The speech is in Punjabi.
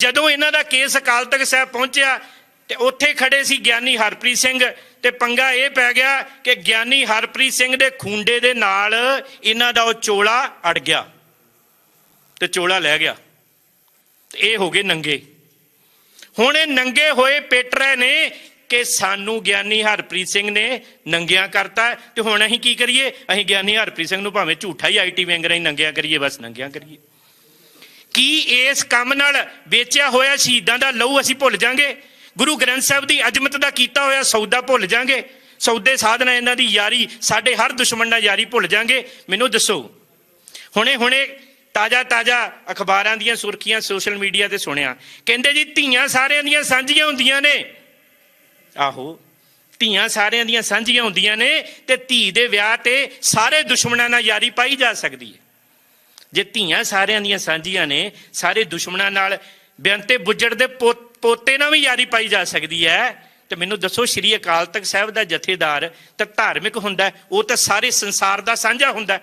ਜਦੋਂ ਇਹਨਾਂ ਦਾ ਕੇਸ ਅਕਾਲ ਤਖਤ ਸਾਹਿਬ ਪਹੁੰਚਿਆ ਤੇ ਉੱਥੇ ਖੜੇ ਸੀ ਗਿਆਨੀ ਹਰਪ੍ਰੀਤ ਸਿੰਘ ਤੇ ਪੰਗਾ ਇਹ ਪੈ ਗਿਆ ਕਿ ਗਿਆਨੀ ਹਰਪ੍ਰੀਤ ਸਿੰਘ ਦੇ ਖੁੰਡੇ ਦੇ ਨਾਲ ਇਹਨਾਂ ਦਾ ਉਹ ਚੋਲਾ ਅੜ ਗਿਆ ਤੇ ਚੋਲਾ ਲੈ ਗਿਆ ਤੇ ਇਹ ਹੋ ਗਏ ਨੰਗੇ। ਹੁਣ ਇਹ ਨੰਗੇ ਹੋਏ ਪਿੱਟ ਰਹੇ ਨੇ ਕਿ ਸਾਨੂੰ ਗਿਆਨੀ ਹਰਪ੍ਰੀਤ ਸਿੰਘ ਨੇ ਨੰਗਿਆਂ ਕਰਤਾ ਤੇ ਹੁਣ ਅਸੀਂ ਕੀ ਕਰੀਏ? ਅਸੀਂ ਗਿਆਨੀ ਹਰਪ੍ਰੀਤ ਸਿੰਘ ਨੂੰ ਭਾਵੇਂ ਝੂਠਾ ਹੀ ਆਈਟੀ ਵਿੰਗ ਰਾਹੀਂ ਨੰਗਿਆਂ ਕਰੀਏ, ਬਸ ਨੰਗਿਆਂ ਕਰੀਏ। ਕੀ ਇਸ ਕੰਮ ਨਾਲ ਵੇਚਿਆ ਹੋਇਆ ਸ਼ਹੀਦਾਂ ਦਾ ਲਹੂ ਅਸੀਂ ਭੁੱਲ ਜਾਾਂਗੇ? ਗੁਰੂ ਗ੍ਰੰਥ ਸਾਹਿਬ ਦੀ ਅਜਮਤ ਦਾ ਕੀਤਾ ਹੋਇਆ ਸੌਦਾ ਭੁੱਲ ਜਾਾਂਗੇ। ਸੌਦੇ ਸਾਧਨਾ ਇਹਨਾਂ ਦੀ ਯਾਰੀ, ਸਾਡੇ ਹਰ ਦੁਸ਼ਮਣ ਨਾਲ ਯਾਰੀ ਭੁੱਲ ਜਾਾਂਗੇ। ਮੈਨੂੰ ਦੱਸੋ ਹੁਣੇ ਹੁਣੇ ਤਾਜ਼ਾ ਤਾਜ਼ਾ ਅਖਬਾਰਾਂ ਦੀਆਂ ਸੁਰਖੀਆਂ ਸੋਸ਼ਲ ਮੀਡੀਆ ਤੇ ਸੁਣਿਆ। ਕਹਿੰਦੇ ਜੀ, ਧੀਆਂ ਸਾਰਿਆਂ ਦੀਆਂ ਸਾਂਝੀਆਂ ਹੁੰਦੀਆਂ ਨੇ। ਆਹੋ, ਧੀਆਂ ਸਾਰਿਆਂ ਦੀਆਂ ਸਾਂਝੀਆਂ ਹੁੰਦੀਆਂ ਨੇ ਤੇ ਧੀ ਦੇ ਵਿਆਹ ਤੇ ਸਾਰੇ ਦੁਸ਼ਮਣਾਂ ਨਾਲ ਯਾਰੀ ਪਾਈ ਜਾ ਸਕਦੀ ਹੈ। ਜੇ ਧੀਆਂ ਸਾਰਿਆਂ ਦੀਆਂ ਸਾਂਝੀਆਂ ਨੇ, ਸਾਰੇ ਦੁਸ਼ਮਣਾਂ ਨਾਲ ਬੇਅੰਤੇ ਬੁੱਜੜ ਦੇ ਪੋ- ਪੋਤੇ ਨਾਲ ਵੀ ਯਾਰੀ ਪਾਈ ਜਾ ਸਕਦੀ ਹੈ। ਤੇ ਮੈਨੂੰ ਦੱਸੋ, ਸ਼੍ਰੀ ਅਕਾਲ ਤਖਤ ਸਾਹਿਬ ਦਾ ਜਥੇਦਾਰ ਤਾਂ ਧਾਰਮਿਕ ਹੁੰਦਾ ਉਹ ਤਾਂ ਸਾਰੇ ਸੰਸਾਰ ਦਾ ਸਾਂਝਾ ਹੁੰਦਾ